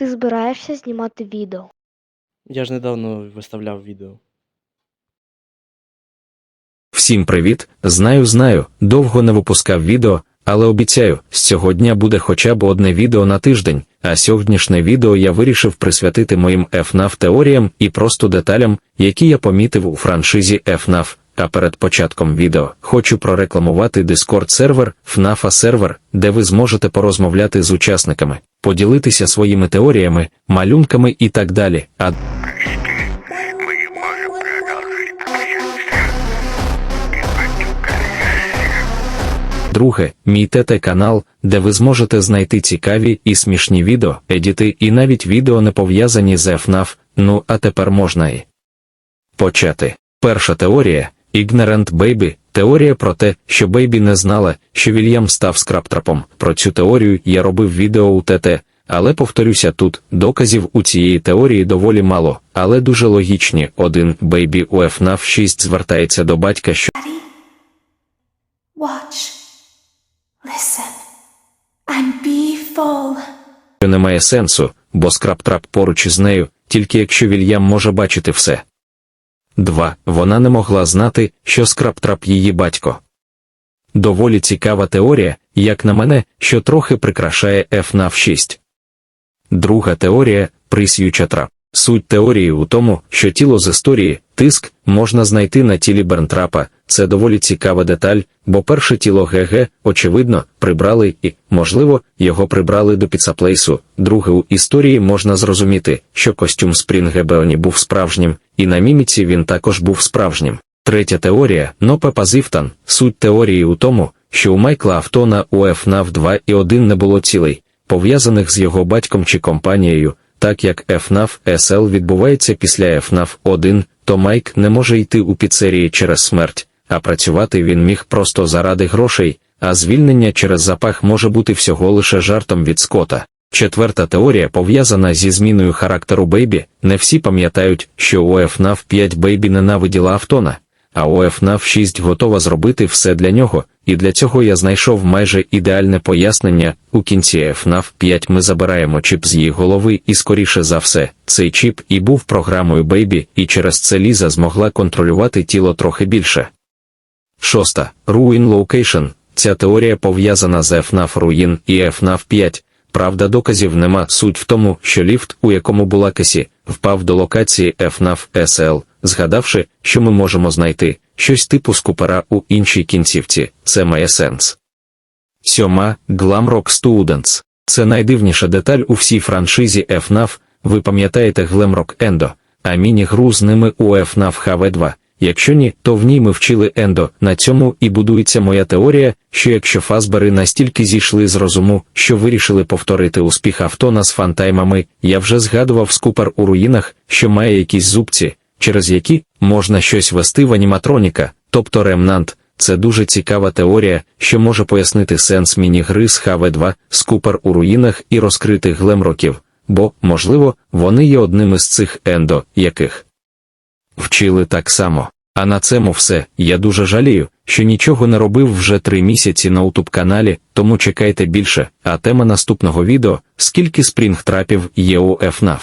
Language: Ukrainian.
ти збираєшся знімати відео? Я ж недавно виставляв відео. Всім привіт! Знаю, знаю, довго не випускав відео, але обіцяю, з цього дня буде хоча б одне відео на тиждень, а сьогоднішнє відео я вирішив присвятити моїм FNAF теоріям і просто деталям, які я помітив у франшизі FNAF. А перед початком відео хочу прорекламувати Discord сервер, FNAF сервер, де ви зможете порозмовляти з учасниками, поділитися своїми теоріями, малюнками і так далі. А Друге, мій ТТ канал, де ви зможете знайти цікаві і смішні відео, едіти і навіть відео не пов'язані з FNAF, ну а тепер можна і почати. Перша теорія Ignorant Baby – теорія про те, що Бейбі не знала, що Вільям став скраптрапом. Про цю теорію я робив відео у ТТ, але повторюся тут, доказів у цієї теорії доволі мало, але дуже логічні. Один Бейбі у FNAF 6 звертається до батька, що Watch. Listen. And be full. що не сенсу, бо скраптрап поруч із нею, тільки якщо Вільям може бачити все. 2. Вона не могла знати, що скраптрап її батько. Доволі цікава теорія, як на мене, що трохи прикрашає FNAF 6. Друга теорія прис'юча трап. Суть теорії у тому, що тіло з історії, тиск, можна знайти на тілі Бернтрапа. Це доволі цікава деталь, бо перше тіло ГГ, очевидно, прибрали і, можливо, його прибрали до піцаплейсу. Друге у історії можна зрозуміти, що костюм Спрінге Беоні був справжнім, і на міміці він також був справжнім. Третя теорія Нопе Пазифтан. Суть теорії у тому, що у Майкла Автона у FNAF 2 і 1 не було цілей, пов'язаних з його батьком чи компанією, так як FNAF SL відбувається після FNAF 1, то Майк не може йти у піцерії через смерть, а працювати він міг просто заради грошей, а звільнення через запах може бути всього лише жартом від Скота. Четверта теорія пов'язана зі зміною характеру Бейбі. Не всі пам'ятають, що у FNAF 5 Бейбі ненавиділа Автона, а FNAF 6 готова зробити все для нього, і для цього я знайшов майже ідеальне пояснення. У кінці FNAF 5 ми забираємо чіп з її голови, і скоріше за все, цей чіп і був програмою Бейбі, і через це Ліза змогла контролювати тіло трохи більше. Шоста. Ruin Location. Ця теорія пов'язана з FNAF Ruin і FNAF 5. Правда, доказів нема. Суть в тому, що ліфт, у якому була Кесі, впав до локації FNAF SL, згадавши, що ми можемо знайти щось типу скупера у іншій кінцівці. Це має сенс. Сьома Glamrock Students. Це найдивніша деталь у всій франшизі FNAF. Ви пам'ятаєте Glamrock Endo, а міні-гру з ними у FNAF HV2. Якщо ні, то в ній ми вчили Ендо. На цьому і будується моя теорія, що якщо фазбери настільки зійшли з розуму, що вирішили повторити успіх Автона з фантаймами, я вже згадував скупер у руїнах, що має якісь зубці, через які можна щось вести в аніматроніка, тобто ремнант. Це дуже цікава теорія, що може пояснити сенс міні-гри з ХВ2, скупер у руїнах і розкритих глемроків, бо, можливо, вони є одним із цих ендо, яких вчили так само. А на цьому все. Я дуже жалію, що нічого не робив вже три місяці на утуб каналі, тому чекайте більше. А тема наступного відео скільки спрінгтрапів є у FNAF.